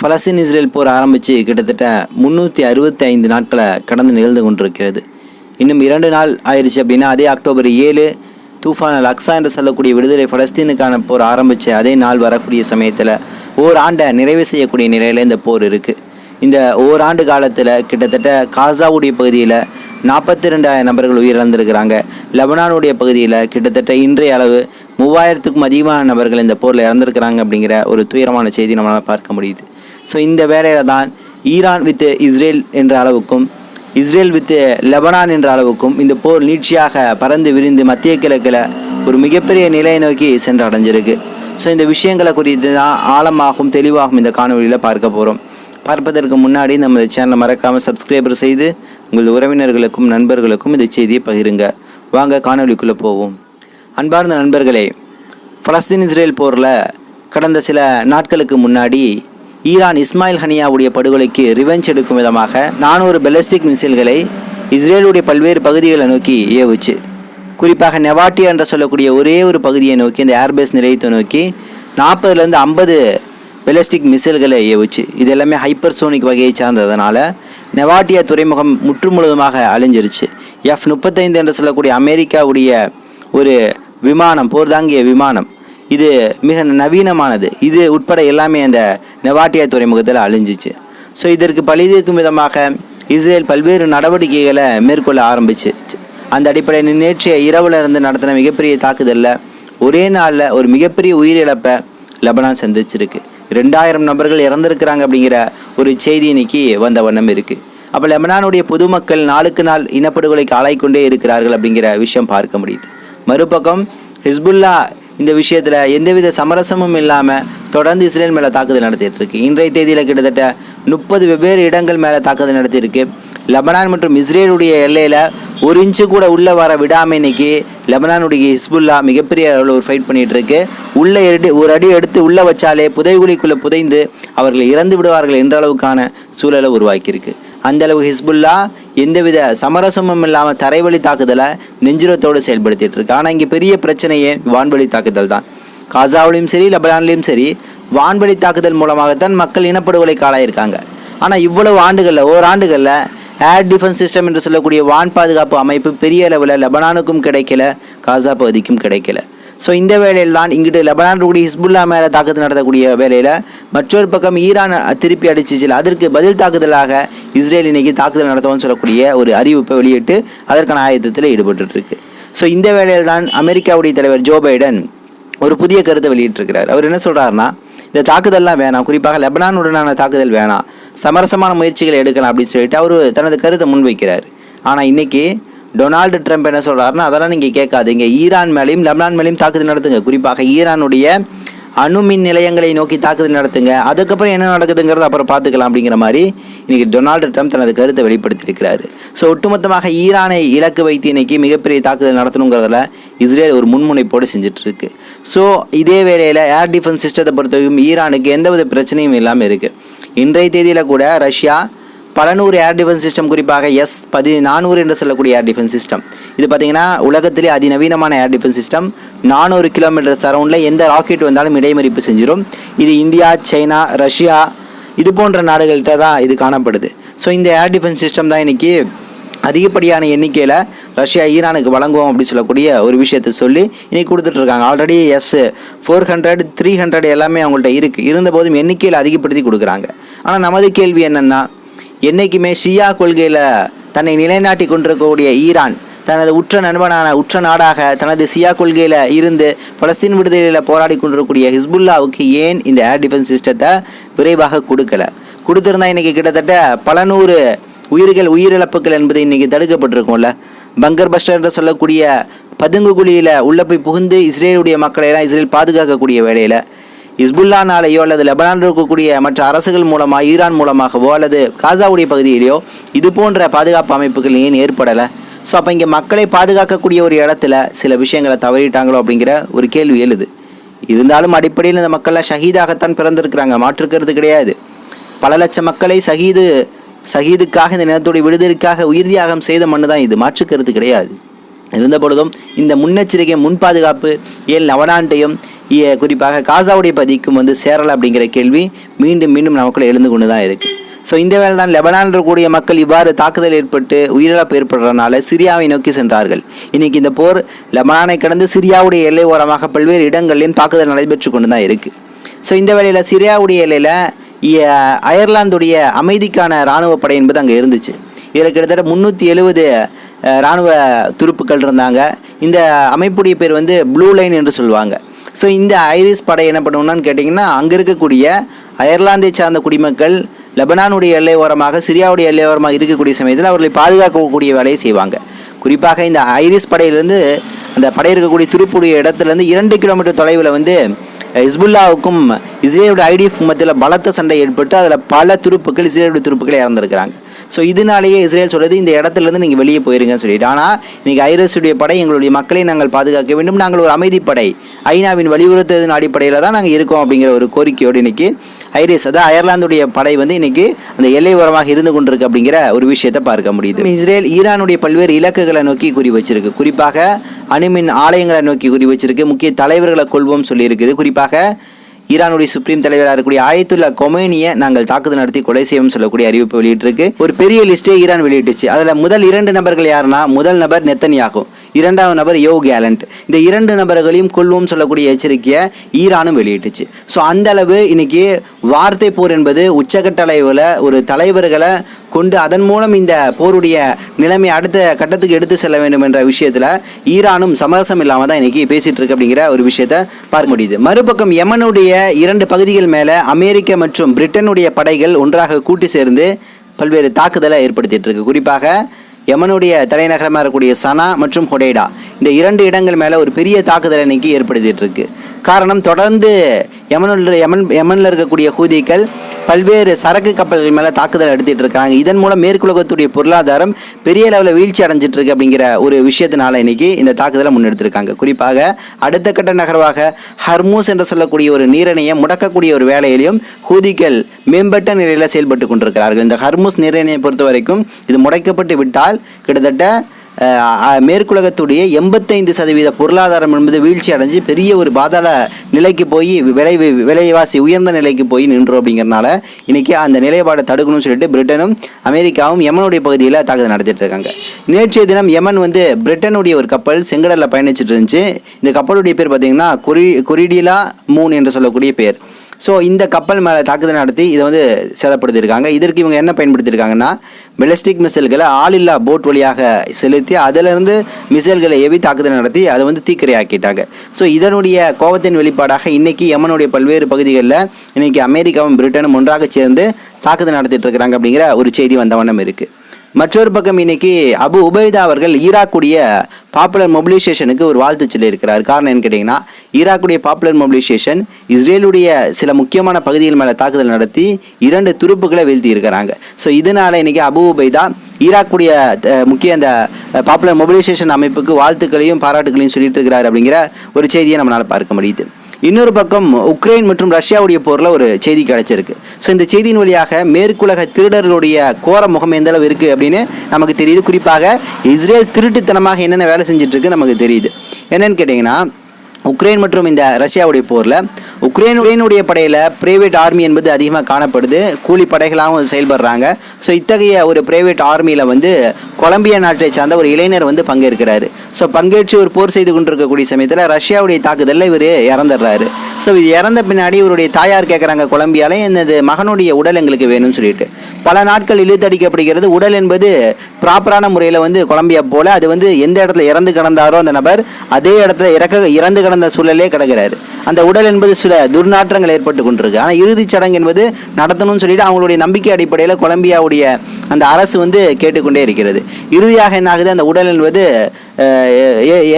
Palestine Israel போர் ஆரம்பித்து கிட்டத்தட்ட முந்நூற்றி அறுபத்தி ஐந்து நாட்களை கடந்து நிகழ்ந்து கொண்டிருக்கிறது. இன்னும் இரண்டு நாள் ஆயிடுச்சு அப்படின்னா அதே அக்டோபர் ஏழு தூஃபான் அல் அக்ஸா என்று சொல்லக்கூடிய விடுதலை பலஸ்தீனுக்கான போர் ஆரம்பித்த அதே நாள் வரக்கூடிய சமயத்தில் ஓராண்டை நிறைவு செய்யக்கூடிய நிலையில் இந்த போர் இருக்குது இந்த ஓராண்டு காலத்தில் கிட்டத்தட்ட காசாவுடைய பகுதியில் நாற்பத்தி ரெண்டாயிரம் நபர்கள் உயிரிழந்திருக்கிறாங்க. லெபனானுடைய பகுதியில் கிட்டத்தட்ட இன்றைய அளவு மூவாயிரத்துக்கும் அதிகமான நபர்கள் இந்த போரில் இறந்திருக்கிறாங்க அப்படிங்கிற ஒரு துயரமான செய்தி நம்மளால் பார்க்க முடியுது. ஸோ இந்த வேலையில் தான் ஈரான் வித் இஸ்ரேல் என்ற அளவுக்கும் இஸ்ரேல் வித் லெபனான் என்ற அளவுக்கும் இந்த போர் நீட்சியாக பறந்து விரிந்து மத்திய கிழக்கில் ஒரு மிகப்பெரிய நிலையை நோக்கி சென்று அடைஞ்சிருக்கு ஸோ இந்த விஷயங்களை குறித்து தான் ஆழமாகவும் தெளிவாகவும் இந்த காணொலியில் பார்க்க போகிறோம் பார்ப்பதற்கு முன்னாடி நமது சேனலை மறக்காமல் சப்ஸ்கிரைபர் செய்து உங்கள் உறவினர்களுக்கும் நண்பர்களுக்கும் இந்த செய்தியை பகிருங்க. வாங்க காணொலிக்குள்ளே போவோம். அன்பார்ந்த நண்பர்களே பலஸ்தீன் இஸ்ரேல் போரில் கடந்த சில நாட்களுக்கு முன்னாடி ஈரான் இஸ்மாயில் ஹனியாவுடைய படுகொலைக்கு ரிவெஞ்ச் எடுக்கும் விதமாக நானூறு பெலஸ்டிக் மிசைல்களை இஸ்ரேலுடைய பல்வேறு பகுதிகளை நோக்கி ஏவுச்சு. குறிப்பாக நெவாட்டியா என்று சொல்லக்கூடிய ஒரே ஒரு பகுதியை நோக்கி இந்த ஏர்பேஸ் நிலையத்தை நோக்கி நாற்பதுலேருந்து ஐம்பது பெலஸ்டிக் மிசைல்களை ஏவுச்சு. இது எல்லாமே ஹைப்பர்சோனிக் வகையை சார்ந்ததுனால நெவாட்டியா துறைமுகம் முற்று முழுவதுமாக அழிஞ்சிருச்சு. எஃப் முப்பத்தைந்து என்று சொல்லக்கூடிய அமெரிக்காவுடைய ஒரு விமானம் போர்தாங்கிய விமானம் இது மிக நவீனமானது. இது உட்பட எல்லாமே அந்த நெவாட்டியா துறைமுகத்தில் அழிஞ்சிச்சு. ஸோ இதற்கு பழிதீர்க்கும் விதமாக இஸ்ரேல் பல்வேறு நடவடிக்கைகளை மேற்கொள்ள ஆரம்பிச்சு. அந்த அடிப்படையில் நேற்றைய இரவுல இருந்து நடத்தின மிகப்பெரிய தாக்குதலில் ஒரே நாளில் ஒரு மிகப்பெரிய உயிரிழப்பை லெபனான் சந்திச்சிருக்கு. ரெண்டாயிரம் நபர்கள் இறந்திருக்கிறாங்க அப்படிங்கிற ஒரு செய்தி இன்னைக்கு வந்த வண்ணம் இருக்குது அப்போ லெபனானுடைய பொதுமக்கள் நாளுக்கு நாள் இனப்படுகொலைக்கு ஆளாய்க்கொண்டே இருக்கிறார்கள் அப்படிங்கிற விஷயம் பார்க்க முடியுது. மறுபக்கம் ஹிஸ்புல்லா இந்த விஷயத்தில் எந்தவித சமரசமும் இல்லாமல் தொடர்ந்து இஸ்ரேல் மேலே தாக்குதல் நடத்திட்டு இருக்கு இன்றைய தேதியில் கிட்டத்தட்ட முப்பது வெவ்வேறு இடங்கள் மேலே தாக்குதல் நடத்தியிருக்கு. லெபனான் மற்றும் இஸ்ரேலுடைய எல்லையில் ஒரு இன்ச்சு கூட உள்ளே வர விடாமல் இன்னைக்கு லெபனானுடைய ஹிஸ்புல்லா மிகப்பெரிய அளவில் ஒரு ஃபைட் பண்ணிட்டு இருக்கு உள்ளே எடு ஒரு அடி எடுத்து உள்ளே வச்சாலே புதைகுழிக்குள்ளே புதைந்து அவர்கள் இறந்து விடுவார்கள் என்ற அளவுக்கான சூழலை உருவாக்கியிருக்கு. அந்த அளவு ஹிஸ்புல்லா எந்தவித சமரசமும் இல்லாமல் தரைவழி தாக்குதலை நெஞ்சுரத்தோடு செயல்படுத்திட்டு இருக்கு. ஆனால் இங்கே பெரிய பிரச்சனையே வான்வழி தாக்குதல் தான். காசாவிலையும் சரி லெபனான்லையும் சரி வான்வழி தாக்குதல் மூலமாகத்தான் மக்கள் இனப்படுகொலைக்கு ஆளாயிருக்காங்க ஆனால் இவ்வளவு ஆண்டுகளில் ஓராண்டுகளில் ஏர் டிஃபென்ஸ் சிஸ்டம் என்று சொல்லக்கூடிய வான் பாதுகாப்பு அமைப்பு பெரிய அளவில் லெபனானுக்கும் கிடைக்கல காசா பகுதிக்கும் கிடைக்கல. ஸோ இந்த வேளையில் தான் இங்கிட்டு லெபனான் கூடிய ஹிஸ்புல்லா மேலே தாக்குதல் நடத்தக்கூடிய வேலையில் மற்றொரு பக்கம் ஈரான் திருப்பி அடிச்சிச்சு அதற்கு பதில் தாக்குதலாக இஸ்ரேல் இன்னைக்கு தாக்குதல் நடத்தவும் சொல்லக்கூடிய ஒரு அறிவிப்பை வெளியிட்டு அதற்கான ஆயத்தத்தில் ஈடுபட்டுருக்கு ஸோ இந்த வேளையில் தான் அமெரிக்காவுடைய தலைவர் ஜோ பைடன் ஒரு புதிய கருத்தை வெளியிட்டிருக்கிறார். அவர் என்ன சொல்கிறாருன்னா இந்த தாக்குதல்லாம் வேணாம். குறிப்பாக லெபனானுடனான தாக்குதல் வேணாம். சமரசமான முயற்சிகளை எடுக்கலாம் அப்படின்னு சொல்லிட்டு அவர் தனது கருத்தை முன்வைக்கிறார். ஆனால் இன்றைக்கி டொனால்டு ட்ரம்ப் என்ன சொல்கிறாருன்னா அதெல்லாம் நீங்கள் கேட்காதீங்க. ஈரான் மேலேயும் லெப்னான் மேலேயும் தாக்குதல் நடத்துங்க. குறிப்பாக ஈரானுடைய அணுமின் நிலையங்களை நோக்கி தாக்குதல் நடத்துங்க. அதுக்கப்புறம் என்ன நடக்குதுங்கிறத அப்புறம் பார்த்துக்கலாம் அப்படிங்கிற மாதிரி இன்னைக்கு டொனால்டு ட்ரம்ப் தனது கருத்தை வெளிப்படுத்தியிருக்கிறாரு. ஸோ ஒட்டுமொத்தமாக ஈரானை இலக்கு வைத்து இன்னைக்கு மிகப்பெரிய தாக்குதல் நடத்தணுங்கிறதுல இஸ்ரேல் ஒரு முன்முனைப்போடு செஞ்சுட்டு இருக்கு ஸோ இதே வேளையில் ஏர் டிஃபென்ஸ் சிஸ்டத்தை பொறுத்தவரைக்கும் ஈரானுக்கு எந்தவித பிரச்சனையும் இல்லாமல் இருக்குது இன்றைய தேதியில் கூட ரஷ்யா பல நூறு ஏர் டிஃபென்ஸ் சிஸ்டம் குறிப்பாக எஸ் பதி நானூறு என்று சொல்லக்கூடிய ஏர் டிஃபென்ஸ் சிஸ்டம் இது பார்த்தீங்கன்னா உலகத்திலே அதிநவீனமான ஏர் டிஃபென்ஸ் சிஸ்டம் நானூறு கிலோமீட்டர் சரௌண்டில் எந்த ராக்கெட் வந்தாலும் இடைமறிப்பு செஞ்சிடும் இது இந்தியா சைனா ரஷ்யா இது போன்ற நாடுகள்கிட்ட தான் இது காணப்படுது. ஸோ இந்த ஏர் டிஃபென்ஸ் சிஸ்டம் தான் இன்றைக்கி அதிகப்படியான எண்ணிக்கையில் ரஷ்யா ஈரானுக்கு வழங்குவோம் அப்படின்னு சொல்லக்கூடிய ஒரு விஷயத்தை சொல்லி இன்றைக்கி கொடுத்துட்ருக்காங்க. Already S four hundred three hundred எல்லாமே அவங்கள்ட்ட இருக்குது இருந்தபோதும் எண்ணிக்கையில் அதிகப்படுத்தி கொடுக்குறாங்க. ஆனால் நமது கேள்வி என்னென்னா என்றைக்குமே ஷியா கொள்கையில் தன்னை நிலைநாட்டி கொண்டிருக்கக்கூடிய ஈரான் தனது உற்ற நண்பனான உற்ற நாடாக தனது சியா கொள்கையில் இருந்து பலஸ்தீன் விடுதலையில் போராடி கொண்டிருக்கக்கூடிய ஹிஸ்புல்லாவுக்கு ஏன் இந்த ஏர் டிஃபென்ஸ் சிஸ்டத்தை விரைவாக கொடுக்கல? கொடுத்துருந்தா இன்றைக்கி கிட்டத்தட்ட பல நூறு உயிர்கள் உயிரிழப்புகள் என்பது இன்றைக்கி தடுக்கப்பட்டிருக்கும்ல. பங்கர் பஸ்டர் என்று சொல்லக்கூடிய பதுங்கு குழியில் உள்ள போய் புகுந்து இஸ்ரேலுடைய மக்களை எல்லாம் இஸ்ரேல் பாதுகாக்கக்கூடிய வேலையில் இஸ்புல்லானாலேயோ அல்லது லெபனானில் இருக்கக்கூடிய மற்ற அரசுகள் மூலமாக ஈரான் மூலமாகவோ அல்லது காசாவுடைய பகுதியிலேயோ இது போன்ற பாதுகாப்பு அமைப்புகள் ஏன் ஏற்படலை? ஸோ அப்போ இங்கே மக்களை பாதுகாக்கக்கூடிய ஒரு இடத்துல சில விஷயங்களை தவறிட்டாங்களோ அப்படிங்கிற ஒரு கேள்வி எழுது. இருந்தாலும் அடிப்படையில் இந்த மக்கள்லாம் ஷஹீதாகத்தான் பிறந்திருக்கிறாங்க. மாற்றுக்கிறது கிடையாது. பல லட்சம் மக்களை சஹீது சஹீதுக்காக இந்த நிலத்துடைய விடுதலுக்காக உயிர் தியாகம் செய்த மண்ணு தான் இது மாற்றுக்கிறது கிடையாது. இருந்த பொழுதும் இந்த முன்னெச்சரிக்கை முன் பாதுகாப்பு ஏன் லவனாண்டையும் குறிப்பாக காசாவுடைய பதிக்கும் வந்து சேரலை அப்படிங்கிற கேள்வி மீண்டும் மீண்டும் நமக்குள்ள எழுந்து கொண்டு தான் இருக்குது ஸோ இந்த வேலை தான் லெபனானில் இருக்கக்கூடிய மக்கள் இவ்வாறு தாக்குதல் ஏற்பட்டு உயிரிழப்பு ஏற்படுறதுனால சிரியாவை நோக்கி சென்றார்கள். இன்னைக்கு இந்த போர் லெபனானை கடந்து சிரியாவுடைய எல்லை ஓரமாக பல்வேறு இடங்களிலும் தாக்குதல் நடைபெற்று கொண்டு தான் இருக்குது ஸோ இந்த வேளையில் சிரியாவுடைய எல்லையில் அயர்லாந்துடைய அமைதிக்கான இராணுவ படை என்பது அங்கே இருந்துச்சு. இதில் கிட்டத்தட்ட முந்நூற்றி எழுபது இராணுவ துருப்புக்கள் இருந்தாங்க. இந்த அமைப்புடைய பேர் வந்து ப்ளூ லைன் என்று சொல்லுவாங்க. ஸோ இந்த ஐரிஸ் படை என்ன பண்ணுவோம்னு கேட்டிங்கன்னா அங்கே இருக்கக்கூடிய அயர்லாந்தை சார்ந்த குடிமக்கள் லெபனானுடைய எல்லை ஓரமாக சிரியாவுடைய எல்லை ஓரமாக இருக்கக்கூடிய சமயத்தில் அவர்களை பாதுகாக்கக்கூடிய வேலையை செய்வாங்க. குறிப்பாக இந்த ஐரிஸ் படையிலிருந்து அந்த படை இருக்கக்கூடிய துருப்புடைய இடத்துலேருந்து இரண்டு கிலோமீட்டர் தொலைவில் வந்து ஹிஸ்புல்லாவுக்கும் இஸ்ரேலுடைய ஐடிஎஃப் மத்தியில் பலத்த சண்டை ஏற்பட்டு அதில் பல துருப்புக்கள் இஸ்ரேலுடைய துருப்புக்கள் இறந்துருக்கிறாங்க. ஸோ இதனாலேயே இஸ்ரேல் சொல்றது இந்த இடத்துலேருந்து நீங்கள் வெளியே போயிருங்கன்னு சொல்லிட்டு. ஆனால் இன்னைக்கு ஐரஸுடைய படை எங்களுடைய மக்களை நாங்கள் பாதுகாக்க வேண்டும். நாங்கள் ஒரு அமைதிப்படை ஐநாவின் வலியுறுத்துவதன் அடிப்படையில் தான் நாங்கள் இருக்கோம் அப்படிங்கிற ஒரு கோரிக்கையோடு இன்னைக்கு ஐரிஸ் அதாவது அயர்லாந்துடைய படை வந்து இன்னைக்கு அந்த எல்லை ஓரமாக இருந்து கொண்டிருக்கு அப்படிங்கிற ஒரு விஷயத்தை பார்க்க முடியுது. இஸ்ரேல் ஈரானுடைய பல்வேறு இலக்குகளை நோக்கி குறி வச்சிருக்கு. குறிப்பாக அணுமின் ஆலயங்களை நோக்கி குறி வச்சிருக்கு. முக்கிய தலைவர்களை கொள்வோம் சொல்லியிருக்குது. குறிப்பாக ஈரானுடைய சுப்ரீம் தலைவராக இருக்கக்கூடிய ஆயத்துல்லா கொமேனியை நாங்கள் தாக்குதல் நடத்தி கொலை செய்யும் சொல்லக்கூடிய அறிவிப்பு வெளியிட்டிருக்கு. ஒரு பெரிய லிஸ்டே ஈரான் வெளியிட்டுச்சு. அதில் முதல் இரண்டு நபர்கள் யாருன்னா முதல் நபர் நெத்தனியாகும் இரண்டாவது நபர் யோ கேலண்ட் இந்த இரண்டு நபர்களையும் கொள்வோம் சொல்லக்கூடிய எச்சரிக்கையை ஈரானும் வெளியிட்டுச்சு. ஸோ அந்த அளவு இன்னைக்கு வார்த்தை போர் என்பது உச்சகட்ட அளவில் ஒரு தலைவர்களை கொண்டு அதன் மூலம் இந்த போருடைய நிலைமை அடுத்த கட்டத்துக்கு எடுத்து செல்ல வேண்டும் என்ற விஷயத்தில் ஈரானும் சமரசம் இல்லாமல் தான் இன்னைக்கு பேசிகிட்டு இருக்கு அப்படிங்கிற ஒரு விஷயத்தை பார்க்க முடியுது. மறுபக்கம் யமனுடைய இரண்டு பகுதிகள் மேலே அமெரிக்க மற்றும் பிரிட்டனுடைய படைகள் ஒன்றாக கூட்டி சேர்ந்து பல்வேறு தாக்குதலை ஏற்படுத்திட்டு இருக்கு. குறிப்பாக யமனுடைய தலைநகரமாக இருக்கக்கூடிய சனா மற்றும் ஹொடேடா இந்த இரண்டு இடங்கள் மேலே ஒரு பெரிய தாக்குதல் இன்னைக்கு ஏற்படுத்திட்டு இருக்கு. காரணம் தொடர்ந்து யமனில் யமன் யமனில் இருக்கக்கூடிய ஹூதிகள் பல்வேறு சரக்கு கப்பல்கள் மேலே தாக்குதல் நடத்திட்டு இருக்காங்க. இதன் மூலம் மேற்குலகத்துடைய பொருளாதாரம் பெரிய லெவலில் வீழ்ச்சி அடைஞ்சிட்டு இருக்கு அப்படிங்கிற ஒரு விஷயத்தினால இன்னைக்கு இந்த தாக்குதலை முன்னெடுத்திருக்காங்க. குறிப்பாக அடுத்த கட்ட நகர்வாக ஹர்மூஸ் என்று சொல்லக்கூடிய ஒரு நீரணையை முடக்கக்கூடிய ஒரு வேலையிலையும் ஹூதிகள் மேம்பட்ட நிலையில் செயல்பட்டு கொண்டிருக்கிறார்கள். இந்த ஹர்மூஸ் நீரணையை பொறுத்த வரைக்கும் இது முடைக்கப்பட்டு விட்டால் கிட்டத்தட்ட மேற்குலகத்துடைய எண்பத்தைந்து சதவீத பொருளாதாரம் என்பது வீழ்ச்சி அடைஞ்சு பெரிய ஒரு பாதாள நிலைக்கு போய் விலை விலைவாசி உயர்ந்த நிலைக்கு போய் நின்றோம் அப்படிங்கிறனால இன்னைக்கு அந்த நிலைப்பாடை தடுக்கணும்னு சொல்லிட்டு பிரிட்டனும் அமெரிக்காவும் யமனுடைய பகுதியில் தாக்குதல் நடத்திட்டு இருக்காங்க. நேற்றைய தினம் யமன் வந்து பிரிட்டனுடைய ஒரு கப்பல் செங்கடலில் பயணிச்சுட்டு இருந்துச்சு. இந்த கப்பலுடைய பேர் பார்த்தீங்கன்னா கொரி கொரிடிலா மூன் என்று சொல்லக்கூடிய பேர். ஸோ இந்த கப்பல் மேலே தாக்குதல் நடத்தி இதை வந்து செலப்படுத்தியிருக்காங்க இதற்கு இவங்க என்ன பயன்படுத்தியிருக்காங்கன்னா பெலஸ்டிக் மிசைல்களை ஆளில்லா போட் வழியாக செலுத்தி அதிலிருந்து மிசைல்களை எவி தாக்குதல் நடத்தி அதை வந்து தீக்கிரையாக்கிட்டாங்க. ஸோ இதனுடைய கோபத்தின் வெளிப்பாடாக இன்றைக்கி யமனுடைய பல்வேறு பகுதிகளில் இன்றைக்கி அமெரிக்காவும் பிரிட்டனும் ஒன்றாக சேர்ந்து தாக்குதல் நடத்திட்டு இருக்கிறாங்க அப்படிங்கிற ஒரு செய்தி வந்த வண்ணம் இருக்குது மற்றொரு பக்கம் இன்னைக்கு அபு உபைதா அவர்கள் ஈராக்குடைய பாப்புலர் மொபிலைசேஷனுக்கு ஒரு வாழ்த்து சொல்லியிருக்கிறார். காரணம் என்ன கேட்டிங்கன்னா ஈராக்குடைய பாப்புலர் மொபிலைசேஷன் இஸ்ரேலுடைய சில முக்கியமான பகுதிகள் மேலே தாக்குதல் நடத்தி இரண்டு துருப்புகளை வீழ்த்தி இருக்கிறாங்க ஸோ இதனால இன்னைக்கு அபு உபைதா ஈராக்குடைய முக்கிய அந்த பாப்புலர் மொபிலைசேஷன் அமைப்புக்கு வாழ்த்துக்களையும் பாராட்டுகளையும் சொல்லிட்டு இருக்கிறார் அப்படிங்கிற ஒரு செய்தியை நம்மளால் பார்க்க முடியுது. இன்னொரு பக்கம் உக்ரைன் மற்றும் ரஷ்யாவுடைய போரில் ஒரு செய்தி கிடைச்சிருக்கு. ஸோ இந்த செய்தியின் வழியாக மேற்குலக திருடர்களுடைய கோர முகம் எந்த அளவு இருக்குது அப்படின்னு நமக்கு தெரியுது. குறிப்பாக இஸ்ரேல் திருட்டுத்தனமாக என்னென்ன வேலை செஞ்சுட்டு இருக்கு நமக்கு தெரியுது. என்னன்னு கேட்டிங்கன்னா உக்ரைன் மற்றும் இந்த ரஷ்யாவுடைய போரில் உக்ரைன் உக்ரைனுடைய படையில் பிரைவேட் ஆர்மி என்பது அதிகமாக காணப்படுது. கூலி படைகளாகவும் செயல்படுறாங்க. ஸோ இத்தகைய ஒரு பிரைவேட் ஆர்மியில் வந்து கொலம்பியா நாட்டை சார்ந்த ஒரு இளைஞர் வந்து பங்கேற்கிறாரு. ஸோ பங்கேற்று ஒரு போர் செய்து கொண்டிருக்கக்கூடிய சமயத்தில் ரஷ்யாவுடைய தாக்குதலில் இவர் இறந்துடுறாரு. ஸோ இது இறந்த பின்னாடி இவருடைய தாயார் கேட்குறாங்க கொலம்பியாலே எனது மகனுடைய உடல் எங்களுக்கு வேணும்னு சொல்லிட்டு. பல நாட்கள் இழுத்தடிக்கப்படுகிறது. உடல் என்பது ப்ராப்பரான முறையில் வந்து கொலம்பியா போல அது வந்து எந்த இடத்துல இறந்து கிடந்தாரோ அந்த நபர் அதே இடத்துல இறக்க இறந்து கடந்த சூழலே கிடக்கிறாரு அந்த உடல் என்பது சில துர்நாற்றங்கள் ஏற்பட்டு கொண்டிருக்கு. ஆனால் இறுதிச் சடங்கு என்பது நடத்தணும்னு சொல்லிட்டு அவங்களுடைய நம்பிக்கை அடிப்படையில் கொலம்பியாவுடைய அந்த அரசு வந்து கேட்டுக்கொண்டே இருக்கிறது. இறுதியாக என்ன ஆகுது? அந்த உடல் என்பது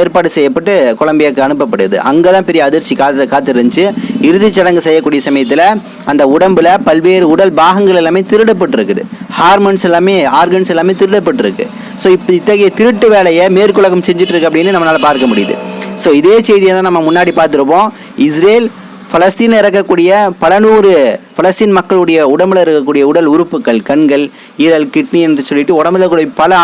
ஏற்பாடு செய்யப்பட்டு கொலம்பியாவுக்கு அனுப்பப்படுது. அங்கே தான் பெரிய அதிர்ச்சி காத்து காத்திருந்துச்சு. இறுதிச் சடங்கு செய்யக்கூடிய சமயத்தில் அந்த உடம்பில் பல்வேறு உடல் பாகங்கள் எல்லாமே திருடப்பட்டிருக்குது. ஹார்மோன்ஸ் எல்லாமே ஆர்கன்ஸ் எல்லாமே திருடப்பட்டிருக்கு. ஸோ இப்போ இத்தகைய திருட்டு வேலையை மேற்குலகம் செஞ்சுட்டு இருக்கு அப்படின்னு நம்மளால் பார்க்க முடியுது. ஸோ இதே செய்தியை தான் நம்ம முன்னாடி பார்த்துருப்போம். இஸ்ரேல் பலஸ்தீனில் இறக்கக்கூடிய பல நூறு பலஸ்தீன் மக்களுடைய உடம்புல இருக்கக்கூடிய உடல் உறுப்புகள் கண்கள் ஈரல் கிட்னி என்று சொல்லிட்டு உடம்புல கூடிய பல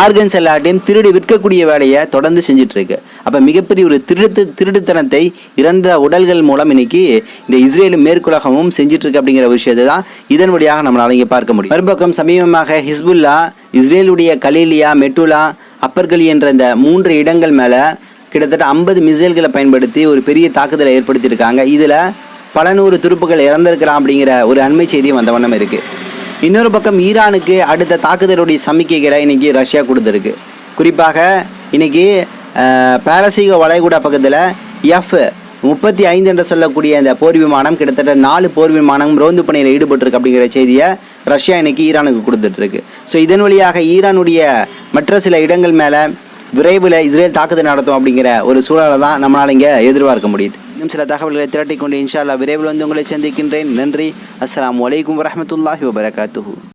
ஆர்கன்ஸ் எல்லாத்தையும் திருடி விற்கக்கூடிய வேலையை தொடர்ந்து செஞ்சிட்ருக்கு. அப்போ மிகப்பெரிய ஒரு திருடு திருடுத்தனத்தை இறந்த உடல்கள் மூலம் இன்னைக்கு இந்த இஸ்ரேலும் மேற்குலகமும் செஞ்சிட்ருக்கு அப்படிங்கிற விஷயத்தை தான் இதன் வழியாக நம்மளால இங்கே பார்க்க முடியும். மறுபக்கம் சமீபமாக ஹிஸ்புல்லா இஸ்ரேலுடைய கலீலியா மெட்டுலா அப்பர்கலி என்ற இந்த மூன்று இடங்கள் மேலே கிட்டத்தட்ட ஐம்பது மிசைல்களை பயன்படுத்தி ஒரு பெரிய தாக்குதலை ஏற்படுத்தியிருக்காங்க. இதில் பல நூறு துருப்புகள் இறந்திருக்கலாம் அப்படிங்கிற ஒரு அண்மை செய்தியும் வந்த வண்ணம் இருக்குது இன்னொரு பக்கம் ஈரானுக்கு அடுத்த தாக்குதலுடைய சமிக்கைகளை இன்றைக்கி ரஷ்யா கொடுத்துருக்கு. குறிப்பாக இன்றைக்கி பாரசீக வளைகுடா பக்கத்தில் எஃப் முப்பத்தி ஐந்து என்று சொல்லக்கூடிய இந்த போர் விமானம் கிட்டத்தட்ட நாலு போர் விமானம் ரோந்து பணியில் ஈடுபட்டிருக்கு அப்படிங்கிற செய்தியை ரஷ்யா இன்னைக்கு ஈரானுக்கு கொடுத்துட்ருக்கு ஸோ இதன் வழியாக ஈரானுடைய மற்ற சில இடங்கள் மேலே விரைவில் இஸ்ரேல் தாக்குதல் நடத்தும் அப்படிங்கிற ஒரு சூழலை தான் நம்மளால் இங்கே எதிர்பார்க்க முடியுது. இன்னும் சில தகவல்களை திரட்டிக்கொண்டு கொண்டு விரைவில் வந்து உங்களை சந்திக்கின்றேன். நன்றி. அஸ்லாம் வலைக்கம் வரமத்துல்லாஹி வபரகாத்துஹு.